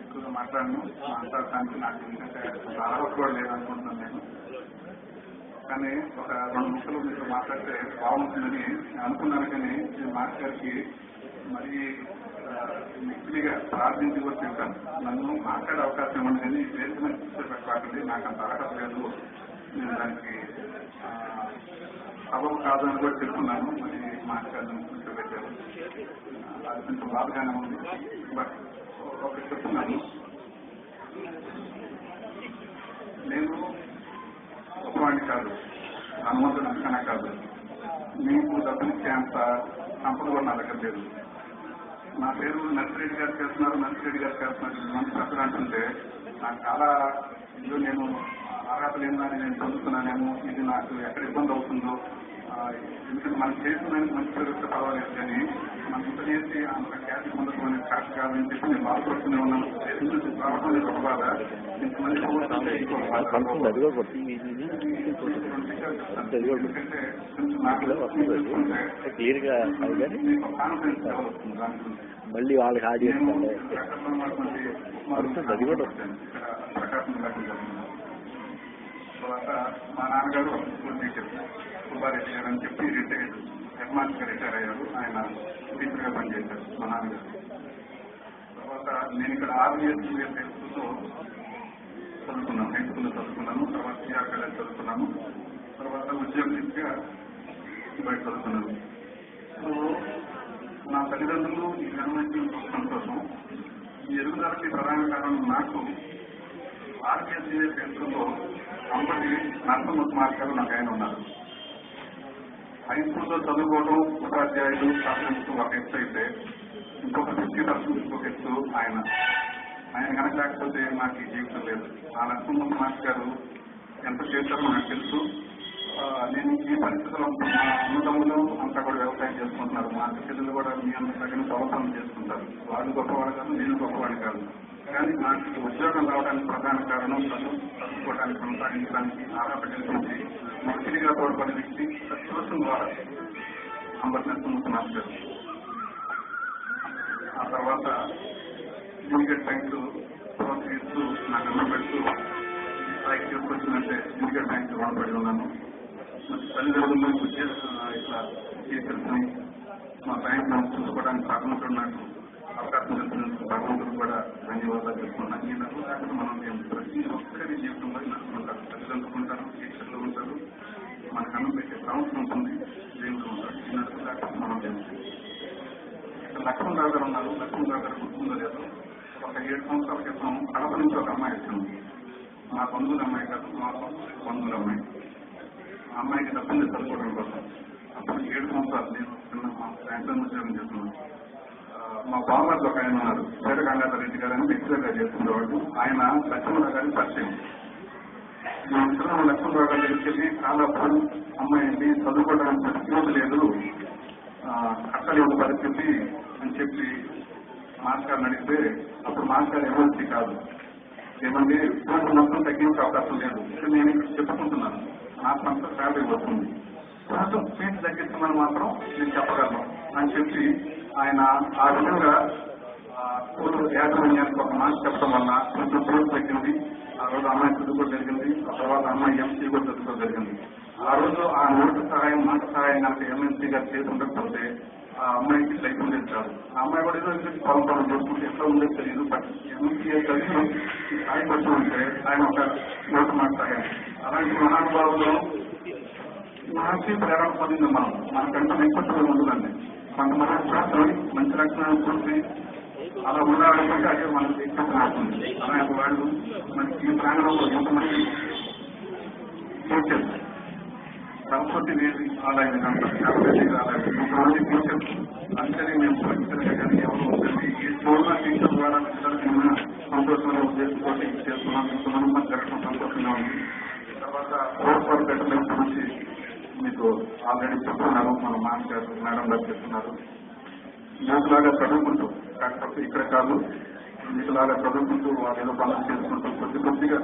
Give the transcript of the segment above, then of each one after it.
ఎక్కువగా మాట్లాడను. మాట్లాడటానికి నాకు ఎందుకంటే అర్హత కూడా లేదనుకుంటున్నాను నేను. కానీ ఒక రెండు ముక్కలు మీతో మాట్లాడితే బాగుంటుందని నేను అనుకున్నాను కానీ నేను మాట్లాడికి మరీ మరి ప్రార్థించి కూడా చెప్పాను. నన్ను మాట్లాడే అవకాశం ఇవ్వండి కానీ వేదిక మీద నాకు అంత అర్హత లేదు. నేను దానికి ఆ, సబబు కాదని కూడా చెప్తున్నాను. మరి మాట్లాడను గారిని కూర్చోబెట్టారు ఆ, అది కొంచెం బాధగానే ఉంది బట్ ఒకటి చెప్తున్నాను నేను ఒకవాడిని కాదు హనుమంతుడు అంకనా కాదు మీకు డబ్బునిచ్చే అంత సంపద నా దగ్గర లేదు నా పేరు నర్సిరెడ్డి గారు చేస్తున్నారు నర్సిరెడ్డి గారు చేస్తున్నారు మంచి ప్రజలు అంటుంటే నాకు చాలా ఇల్లు నేను అర్హత లేదని నేను చదువుతున్నానేమో ఇది నాకు ఎక్కడ ఇబ్బంది అవుతుందో ఎందుకంటే మనం చేసిన మంచి పేరు పర్వాలేదు కానీ మనం అంత ఖ్యాతి పొందడం కరెక్ట్ కాదని చెప్పి నేను బాధపడుతూనే ఉన్నాను రావడం అనేది ఒక బాధ ఇంతమంది ఎందుకంటే కొంచెం నాకు వస్తుంది క్లియర్గా కాన్ఫిడెన్స్ మళ్ళీ వాళ్ళకి ఆడియన్స్ అంటే వస్తుంది అది కూడా వస్తుంది. తర్వాత మా నాన్నగారు ఒక సుబ్బారెడ్డి గారు అని చెప్పి రిటైర్ హెడ్ మాస్టర్ రిటైర్ అయ్యారు. ఆయన టీచర్గా పనిచేశారు. మా నాన్నగారు. తర్వాత నేను ఇక్కడ ఆరు ఇయర్స్ హై స్కూల్లో చదువుకున్నాను. హై స్కూల్లో చదువుకున్నాను. తర్వాత సిఆర్ కాలేజ్ చదువుకున్నాను. తర్వాత ఉద్యోగరీత్యా బయట చదువుకున్నాను. సో నా తల్లిదండ్రులు ఈ జన్మకి సంతోషం. ఈ ఎదుగుదలకి ప్రధాన కారణం నాకు ఆర్కేసీఏ కేంద్రంలో అంబటి నరసింహ గారు నాకు ఆయన ఉన్నారు. హై స్కూల్లో చదువుకోవడం ఉపాధ్యాయులు శాస్త్రజ్ఞులు ఒక ఎత్తు అయితే ఇంకొక ఫిఫ్టీ పర్సెంట్ ఇంకొక ఎత్తు ఆయన. ఆయన కనుక లేకపోతే నాకు ఈ జీవితం లేదు. ఆ నరసింహ మాస్టర్ గారు ఎంత చేశారో నాకు తెలుసు. నేను ఈ పరిస్థితుల్లో మా అన్నదమ్ములు అంతా కూడా వ్యవసాయం చేసుకుంటున్నారు. మా పిల్లలు కూడా మీ అంత తగిన ప్రవర్తన చేసుకుంటారు. వాళ్ళు గొప్పవాడు కాదు నేను గొప్పవాడు కాదు. కానీ నాకు ఉద్యోగం రావడానికి ప్రధాన కారణం చదువు చదువుకోవడానికి కొనసాగించడానికి ఆరాట కల్పించి మొదటిగా తోడ్పడిన వ్యక్తి సత్యవసం ద్వారా అంబర్నెస్ ఆ తర్వాత సిండికేట్ బ్యాంకు ప్రోత్సహిస్తూ నాకు అన్నం పెడుతూ స్థాయికి తీసుకొచ్చిందంటే సిండికేట్ బ్యాంక్ రుణపడి ఉన్నాను. మరి తల్లిదండ్రులు ఇట్లా టీచర్స్ని మా బ్యాంక్ చూసుకోవడానికి భగవంతుడు నాకు అవకాశం ఇచ్చినందుకు భగవంతుడు కూడా ధన్యవాదాలు చెప్పుకున్నాను ఈ నవ్వు కాకుండా మనం మేము ప్రతి ఒక్కరి జీవితంలో నడుచుకుంటారు తల్లిదండ్రులు ఉంటారు టీచర్లు ఉంటారు. మనకు అన్నం పెట్టే ప్రవృత్తి ఉంటుంది దేవుడు మనం ఏం ఇక్కడ గారు ఉన్నారు లక్ష్మణరావు గారు గుర్తుందో లేదు ఒక ఏడు సంవత్సరాల క్రితం కడప నుంచి ఒక అమ్మాయి వచ్చింది మా బంధువుల అమ్మాయి కాదు మా బంధువుల అమ్మాయి ఆ అమ్మాయికి డబ్బులు చదువుకోవడం కోసం అప్పుడు ఏడు సంవత్సరాలు నేను చిన్న బ్యాంకులో ఉద్యోగం చేస్తున్నాను మా బామ్మర్ది ఒక ఆయన ఉన్నారు. పేరు గంగాధర్ రెడ్డి గారు అని వ్యక్తిగా చేస్తుండేవాళ్ళు ఆయన లక్ష్మణరావు గారిని పరిచయం. మా మిత్రులు లక్ష్మణరావు గారి దగ్గరికి చాలా పని అమ్మాయి చదువుకోవడానికి పరిస్థితి లేదు. ఆ, కట్టలేని పరిస్థితి అని చెప్పి మాస్టర్ అడిగితే అప్పుడు మాస్టర్ ఎమర్జెన్సీ కాదు. ఏమంటే ఫీజు మొత్తం తగ్గించే అవకాశం లేదు. ఇక్కడ నేను ఇక్కడ చెప్పుకుంటున్నాను. నాకు అంత శాలరీ వస్తుంది. కొంచెం ఫీజు తగ్గించమని మాత్రం నేను చెప్పగలను అని చెప్పి ఆయన ఆ విధంగా స్కూల్ యాజమాన్యానికి ఒక మాట చెప్పడం వల్ల కొంచెం ఫీజు తగ్గింది. ఆ రోజు అమ్మాయి చదువుకోవడం జరిగింది. ఆ తర్వాత అమ్మాయి ఎంసీ కూడా చదువుకోవడం జరిగింది. ఆ రోజు ఆ నోటు సహాయం మాట సహాయం కనుక ఎంఎన్సీ గారు చేసి ఉండకపోతే ఆ అమ్మాయికి లైఫ్ ఉండేది కాదు. ఆ అమ్మాయి కూడా ఏదో పొలం పొలం చూసుకుంటే ఎట్లా ఉండేది తెలియదు బట్ ఎంసీఏ కలిసి ఈ స్థాయికి వచ్చి ఉంటే ఆయన ఒక నోటు మాట సహాయం. అలాంటి మహానుభావులు మహర్షి ప్రేరణ పొందింది మనం. మనకంటే నెక్కొచ్చిన ఉంటుందండి కొంతమంది చూసి మంచి లక్షణాలు చూసి అలా ఉండాలనుకుంటే అదే మనకు వ్యక్తిత్వం అలాంటి వాళ్ళు మనకి ఈ ప్రాంగణంలో ఎంతమంది టీచర్స్ సంస్కృతి లేదు ఆదాయం ఆదాయం. కొంతమంది టీచర్స్ అందరినీ మేము పరిస్థితులుగా కానీ ఎవరు ఉంటుంది ఈ స్కూల్లో టీచర్ ద్వారా పిల్లలకి సంతోషంగా ఉద్దేశంతో చేస్తున్నాం ఇంతమంది మనకు జరగడం సంతోషంగా ఉంది. తర్వాత కోర్స్ వర్క్ అటెండెన్స్ గురించి మీకు ఆల్రెడీ చెప్తున్నారు. మన మాస్టర్ మేడం గారు చెప్తున్నారు. మీకులాగా చదువుకుంటూ కాకపోతే ఇక్కడ కాదు. మీకులాగా చదువుకుంటూ వాళ్ళు పనులు చేసుకుంటూ కొద్ది కొద్దిగా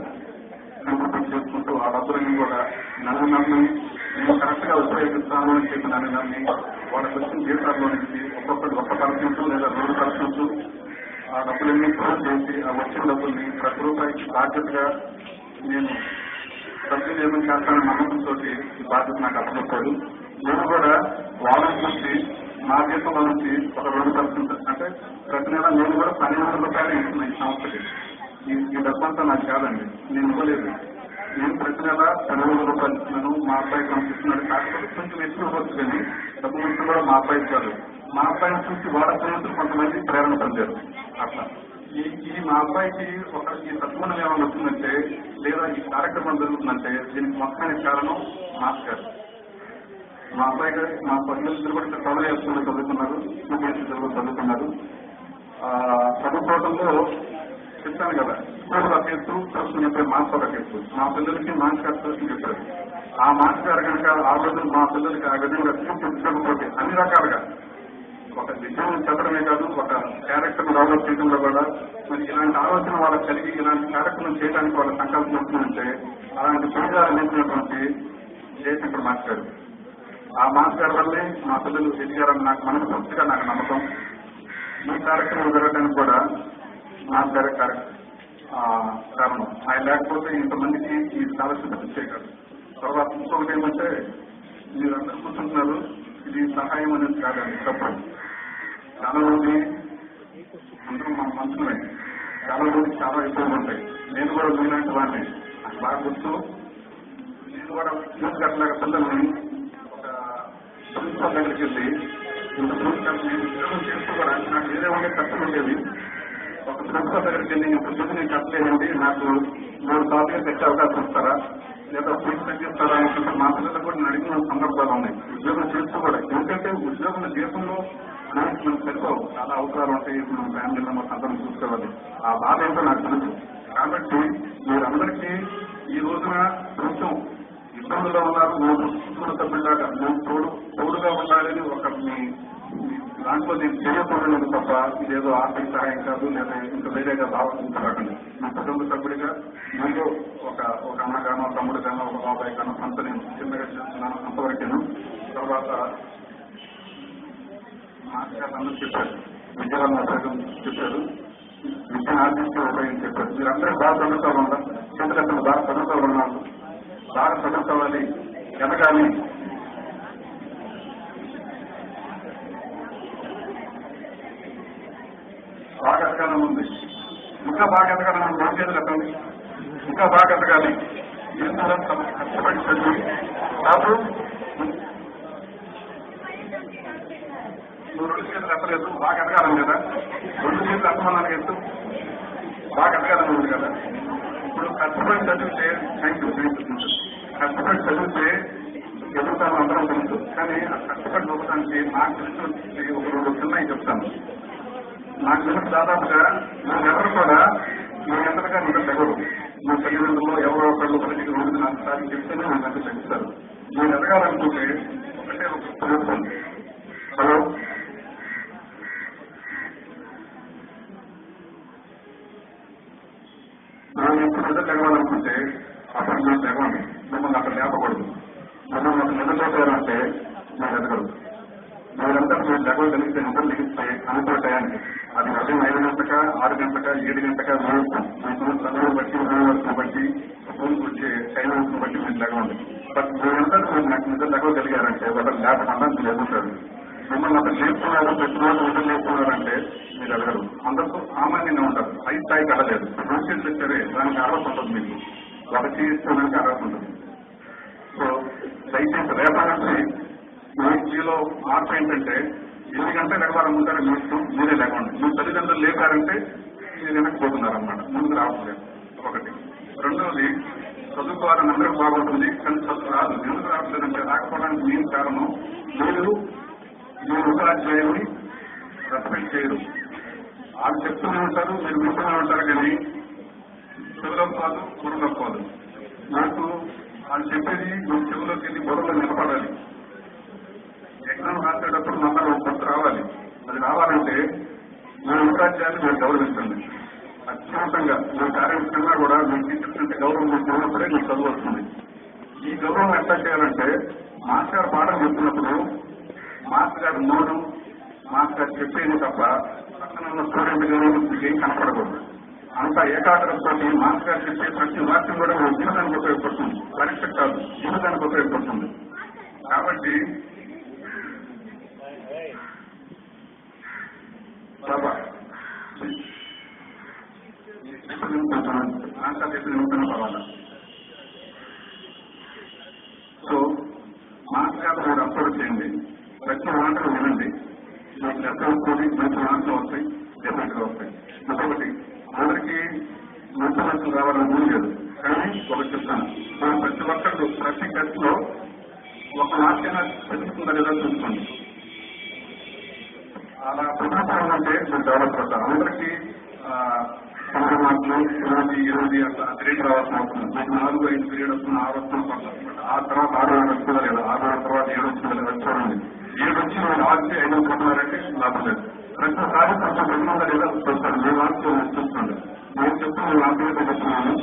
కంప్యూటర్ చేసుకుంటూ ఆ కూడా నన్ను నమ్మి నేను కరెక్ట్గా ఉపయోగిస్తాను అని చెప్పి నన్ను నమ్మి వాళ్ళకి వచ్చిన జీవితాల్లో నుంచి ఒక్కొక్కటి ఒక్క కలిసినట్టు లేదా రెండు కలిసినట్టు ఆ డబ్బులన్నీ క్లోజ్ చేసి ఆ వచ్చిన డబ్బుల్ని ప్రతి రూపాయికి బాధ్యతగా నేను సద్వినియోగం చేస్తానని నమ్మకంతో ఈ బాధ్యత నాకు అప్పచెప్పాడు. నేను కూడా వాళ్ళని చూసి నా జీతంలో నుంచి ఒక రెండు పర్సెంట్ అంటే ప్రతి నెల నేను కూడా పన్నెండు వందల రూపాయలు ఇస్తున్నా ఈ సంస్థకి. ఈ డబ్బంతా నాకు కాదండి. నేను ఇవ్వలేదు. నేను ప్రతి నెల పన్నెండు వందల రూపాయలు ఇస్తున్నాను. మా అబ్బాయికి పంపిస్తున్నాడు కాకపోతే కొంచెం ఎక్కువ వచ్చు కానీ డబ్బు నుంచి కూడా మా అబ్బాయికి కాదు. మా అబ్బాయిని చూసి వాళ్ళ స్నేహితులు కొంతమంది ప్రేరణ పొందారు. అట్లా. ఈ ఈ మా అబ్బాయికి ఒక ఈ సద్గుణం ఏమైనా వచ్చిందంటే లేదా ఈ కార్యక్రమం జరుగుతుందంటే దీనికి మొత్తానికి కారణం మాస్టర్ మా అబ్బాయి గారు మా పిల్లలు కూడా ఇక్కడ చదువు చేస్తున్నారు చదువుతున్నారు యూపీఎస్సీ చదువుతున్నారు. ఆ, చదువుకోవడంలో చెప్తాను కదా స్కూల్ రకేస్తూ ప్రశ్న చెప్పే మాస్టర్ రకేస్తూ మా పిల్లలకి మాస్ గారు చెప్పారు. ఆ మాస్ గారు కనుక ఆ రోజు మా పిల్లలకి ఆ విధంగా చూపించకపోతే అన్ని రకాలుగా ఒక విద్యను చెప్పడమే కాదు ఒక క్యారెక్టర్ డెవలప్ చేయడంలో కూడా మరి ఇలాంటి ఆలోచన వాళ్ళకి కలిగి ఇలాంటి కార్యక్రమం చేయడానికి వాళ్ళ సంకల్పం వస్తుందంటే అలాంటి పీజాలు అందించినటువంటి జయశంకర్ మాస్టర్ ఆ మాస్టర్ వల్లే మా పిల్లలు ఎదిగారని నాకు మనస్ఫూర్తిగా నాకు నమ్మకం. ఈ కార్యక్రమం జరగడానికి కూడా మాస్టర్ కారణం. ఆయన లేకపోతే ఇంతమందికి ఈ స్కాలర్షిప్ ఇచ్చేయగలరు తర్వాత ఇంకొకటి ఏమంటే మీరు అందరూ కూర్చుంటున్నారు. ఇది సహాయం అనేది కాదండి తప్పదు. చాలా మంది అందరూ మా మనుషులే చాలా మంది చాలా ఇబ్బందులు ఉంటాయి. నేను కూడా మీలాంటి వాడిని. నాకు బాగా గుర్తు. నేను కూడా న్యూస్ పిల్లల్ని ప్రిన్సిపల్ దగ్గరికి ఇంత నేను ఉద్యోగం చేస్తూ కూడా నాకు వేరే ఉండే కష్టం ఉండేది. ఒక ప్రిన్సిపల్ దగ్గరికి వెళ్ళి ఇంత నేను కట్టలేదండి. నాకు మూడు సార్లు తెచ్చే అవకాశం ఇస్తారా? లేదా ఫీజు తగ్గిస్తారా అనుకుంటే మా పిల్లలు కూడా నేను అడిగిన సందర్భాలు ఉన్నాయి. ఉద్యోగం చేస్తూ కూడా ఎందుకంటే ఉద్యోగం జీవితంలో మనకి మనం సరిపోవు. చాలా అవసరాలు ఉంటాయి. మనం ఫ్యామిలీలో మొత్తం అందరం చూసుకోవాలి. ఆ బాధ ఏంటో నాకు తెలుసు. కాబట్టి మీరందరికీ ఈ రోజున కొంచెం ఇబ్బందుల్లో ఉన్నారు. మూడు కుటుంబ సభ్యులాగా మేము తోడు తోడుగా ఉండాలని ఒక మీ దాంట్లో నేను చేయకూడదు తప్ప ఇదేదో ఆర్థిక సహాయం కాదు లేదా ఇంకా వేరేగా భావించకండి నా కుటుంబ సభ్యుడిగా మీరు ఒక ఒక అన్నగానో తమ్ముడు కానో ఒక బాబాయ్ గానో అంత నేను చిన్నగా చేస్తున్నాను అంతవరకేను. తర్వాత చెప్పారు. విజయవాడ ఉపయోగం చెప్పారు. విద్యను ఆర్జించే ఉపయోగం చెప్పారు. మీరందరూ బాగా చదువుతూ ఉండాలి చిన్నపిల్లలు బాగా చదువుతూ ఉన్నారు బాగా చదువుకోవాలి ఎదగాలి. బాగా ఉంది. ఇంకా బాగా ఎదగాలని ఉంది ఏం చెప్పండి ఇంకా బాగా ఎదగాలి ఎందుకంటే తమ కష్టపడి చదివి నాకు నువ్వు రెండు చేతులు ఎత్తలేదు బాగా ఎదగాలని కదా? రెండు చేతులు ఎత్తమన్నాను ఎత్తు బాగా ఎదగాలని ఉంది కదా? ఇప్పుడు కష్టపడి చదివితే థ్యాంక్ యూ థ్యాంక్ యూ కష్టపడి చదివితే ఎదుగుతాను అందరం తెలుసు. కానీ ఆ కష్టపడి చూపడానికి నాకు తెలిసి ఒక రెండు చిన్నవి చెప్తాను. నాకు తెలిసి దాదాపుగా ఎవరు కూడా మీ ఎంతగా మీరు తెగరు మీ తల్లిదండ్రులు ఎవరో ఒకళ్ళు బయటికి రోజు నాకు సారి చెప్తేనే నాకు అంత తగ్గిస్తారు మీరు ఎదగాలనుకుంటే ఒకటే ఒక ప్రయత్నం హలో మనం ఎప్పుడు నిద్ర తెగవాలనుకుంటే అప్పుడు మీరు తెగవండి మిమ్మల్ని అక్కడ లేపకూడదు మిమ్మల్ని అక్కడ నిద్ర లేపారంటే మీరు ఎదగరు మీరంతా మీరు లెగవగలిగితే నిద్ర లెగిస్తే అనుకున్న టయానికి అది ఉదయం ఐదు గంటక ఏడు గంటక మీరు బట్టి ఊరు బట్టి స్కూల్కి వచ్చే టైం బట్టి మీరు లేకుండా బట్ మీరంతా మీరు నాకు నిద్ర లెగవగలిగారంటే ఒకటి లేకుండా మీరు ఎదుగుతారు మిమ్మల్ని అక్కడ చేస్తున్నారు ప్రతిరోజు నిద్ర చేస్తున్నారంటే మీరు ఎదగరు అందరితో సామాన్యంగా ఉంటారు. హై స్థాయికి అడలేదు భవిష్యత్తు సరే దానికి అర్హత ఉంటుంది మీకు. ఒకటి ఇచ్చడానికి అర్హత ఉంటుంది. సో దయచేసి రేపటి నుంచి మీలో మార్పు ఏంటంటే ఎన్ని గంటలు ఎగవాలనుకుంటారో మీ ఇష్టం మీరే లేకుండా మీ తల్లిదండ్రులు లేపారంటే మీరు వెనక్కిపోతున్నారు ముందుకు రావట్లేదు. ఒకటి. రెండవది చదువుకోవాలని అందరూ బాగుంటుంది కానీ చదువు రాదు. ఎందుకు రావట్లేదంటే రాకపోవడానికి మెయిన్ కారణం మీరు మీరు ఉపాధ్యాయుని రెస్పెక్ట్ చేయరు. వాళ్ళు చెప్తూనే ఉంటారు మీరు వింటూనే ఉంటారు కానీ చెవులపోదు కాదు నాకు వాళ్ళు చెప్పేది మీ చెవులోకి వెళ్ళి బుర్రలో నిలబడాలి ఎగ్జామ్ రాసేటప్పుడు మళ్ళీ ఒక గుర్తు రావాలి అది రావాలంటే మీ ఉపాధ్యాయులు మీరు గౌరవించండి అత్యంతంగా మీ కార్యక్రమంగా కూడా మీకు టీచర్స్ గౌరవం మీకు ఉన్నప్పుడే మీకు చదువు వస్తుంది ఈ గౌరవం ఎట్లా చేయాలంటే మాస్టర్ గారు పాఠం చెప్తున్నప్పుడు మాస్టర్ గారు నోరు మాస్టర్ గారు చెప్పేది తప్ప పక్కన ఉన్న స్టూడెంట్ కానీ ఏం కనపడకూడదు అంత ఏకాగ్రతతో గారు చెప్పే ప్రతి వాక్యం కూడా మన జీవితానికి ఉపయోగపడుతుంది. పరీక్ష కాదు జీవితానికి ఉపయోగపడుతుంది. కాబట్టి బాబా ఆశా చెప్పిన నిమిషం పర్వాలా సో మాస్ గారు మీరు అప్లోడ్ చేయండి. ప్రతి వాటర్ వినండి. మీకు లెక్క మంచి మాటలు వస్తాయి డెఫినెట్గా వస్తాయి. ఇంకొకటి మాటలు రావాలని రూల్ లేదు. కానీ ఒకటి చెప్తాను. మనం ప్రతి ఒక్కరు ప్రతి టెస్ట్లో ఒక మార్కైనా తెలుస్తుందా లేదా చూసుకోండి. అలా ప్రపంచం అంటే మీరు డెవలప్ అవుతారు అందరికీ తొమ్మిది మార్కులు ఇరవై ఇరవై అట్లా గ్రేడ్ రావాల్సిన అవసరం. మీకు నాలుగు ఐదు గ్రేడ్ వస్తున్న ఆరు వస్తున్న పర్లేదు ఆ తర్వాత ఆరు ఆరు వస్తుందా లేదా ఆరు ఆరు తర్వాత ఏడు వచ్చిందా లేదా చూడండి ఏడు వచ్చి మీరు ఆగితే ఐదు కొట్టినారంటే లాభం లేదు. ప్రతిసారి కొంచెం పెరుగుతుందా లేదా చూస్తాను మీ మార్కులు చూసుకోండి నేను చెప్తున్న నేను ఆంధ్రప్రదేశ్ చెప్తున్నాను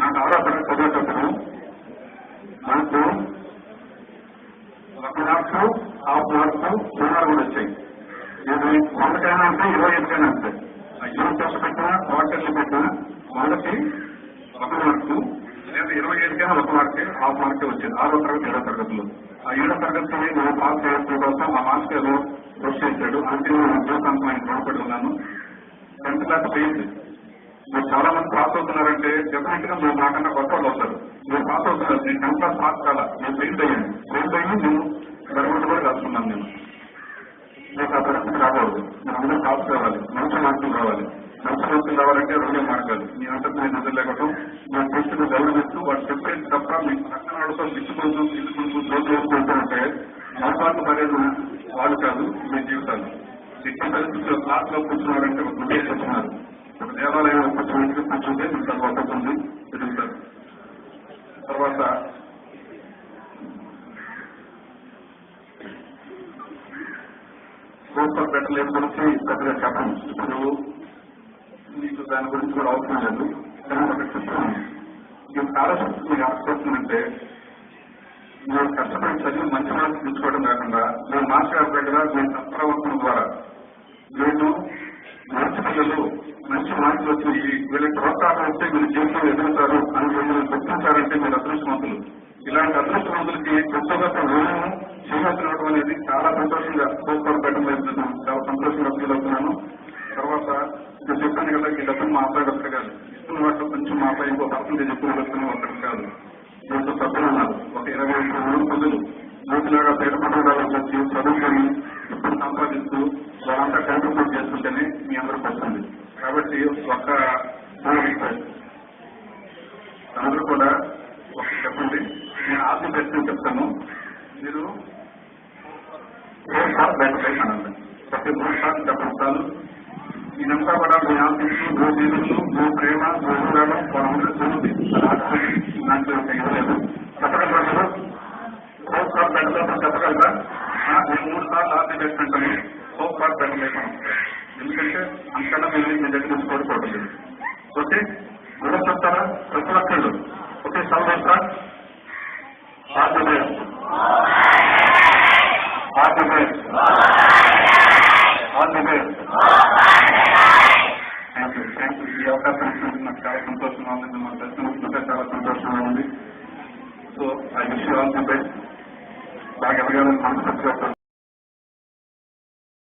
నాకు ఆధారపడి చదివేటప్పుడు నాకు ఒక మార్కు హాఫ్ మార్కు సుమారు కూడా వచ్చాయి ఇది వందకైనా అంటే ఇరవై ఐదుకైనా అంతే ఇరవై దశ పెట్టినా క్వార్టర్లు పెట్టినా వందకి ఒక మార్కు లేదా ఇరవై ఐదుకైనా ఒక మార్కే హాఫ్ మార్కే వచ్చింది. ఆరో తరగతి ఏడో తరగతిలో. ఆ ఏడో తరగతి మనం పాస్ చేయడం కోసం ఆ మార్క్స్ ఏదో కృషి చేశాడు. అంటే నేను జీవితాంతం ఆయన రుణపడి ఉన్నాను. టెన్త్ క్లాస్ పోయింది. మీరు చాలా మంది పాస్ అవుతున్నారంటే డెఫినెట్గా మీరు నాకన్నా కొత్త వాళ్ళు వస్తారు. మీరు పాస్ అవుతున్నారు నేను టెన్త్ క్లాస్ పాస్ కాదా నేను ఫెయిల్ అయ్యాను. ఫెయిల్ అయ్యి నేను గర్వంతో కూడా కలుసుకున్నాను నేను. మీకు ఆ పరిస్థితి రాకూడదు. మీరు అందరూ పాస్ కావాలి. మంచి మార్కులు రావాలి. మంచి మార్కులు రావాలంటే రెండే మార్గాలు. మీ అంతకు నేను వదిలేకటం నా టెస్టులు గౌరవిస్తూ వాళ్ళు చెప్పేది తప్ప మీకు పక్కన ఆడుతూ దిక్కుకుంటూ తీసుకుంటూ రోజు వేసుకుంటూ ఉంటే మోసాలు పడేది వాళ్ళు కాదు మీ జీవితాలు. ఎట్టి పరిస్థితుల్లో క్లాస్లో కూర్చున్నారంటే ఒక గుడ్డే చెప్తున్నారు. ఒక దేవాలయం కూర్చున్నట్టుగా కూర్చుంటే మీకు తర్వాత ఉంది తిరుగుతారు. తర్వాత సూపర్ పెట్టలేం గురించి పెద్దగా చెప్పండి ఇప్పుడు మీకు దాని గురించి కూడా అవసరం లేదు. కానీ ఒక చెప్తున్నాను ఈ స్కాలర్షిప్ మీకు ఆశిస్తుందంటే మీరు కష్టపడి చదివి మంచి మార్క్స్ తీసుకోవడం కాకుండా మీరు మార్క్స్ మీ సత్ప్రవర్తన ద్వారా వీళ్ళు మంచి పిల్లలు మంచి మార్కులు వచ్చి వీళ్ళకి ప్రోత్సాహం వస్తే వీళ్ళు జీవితంలో ఎదుగుతారు అని మిమ్మల్ని గుర్తించారంటే మీరు అదృష్టవంతులు. ఇలాంటి అదృష్టవంతులకి కొత్తగా నేను చేయవలసినవడం అనేది చాలా సంతోషంగా కోరుకోవడం పెట్టడం లేదు చాలా సంతోషంగా ఫీల్ అవుతున్నాను తర్వాత నేను చెప్పాను కదా ఈ డబ్బులు మా అబ్బాయి ఒకటి కాదు ఇస్తున్న వాటిలో కొంచెం ఇంకో పర్సెంటేజ్ ఎక్కువ వస్తున్న ఒకటి కాదు. దీంతో సభ్యులు ఉన్నారు. ఒక ఇరవై ఐదు మంది ప్రజలు నూతిలాగా పేద పట్టణాలకు వచ్చి చదువుకొని ఇప్పుడు సంపాదిస్తూ వాళ్ళంతా కంట్రిబ్యూట్ చేసుకుంటేనే మీ అందరికి వస్తుంది కాబట్టి ఒక రిక్వెస్ట్ అందరూ కూడా ఒక చెప్పండి. నేను ఆర్థిక ప్రశ్న చెప్తాను.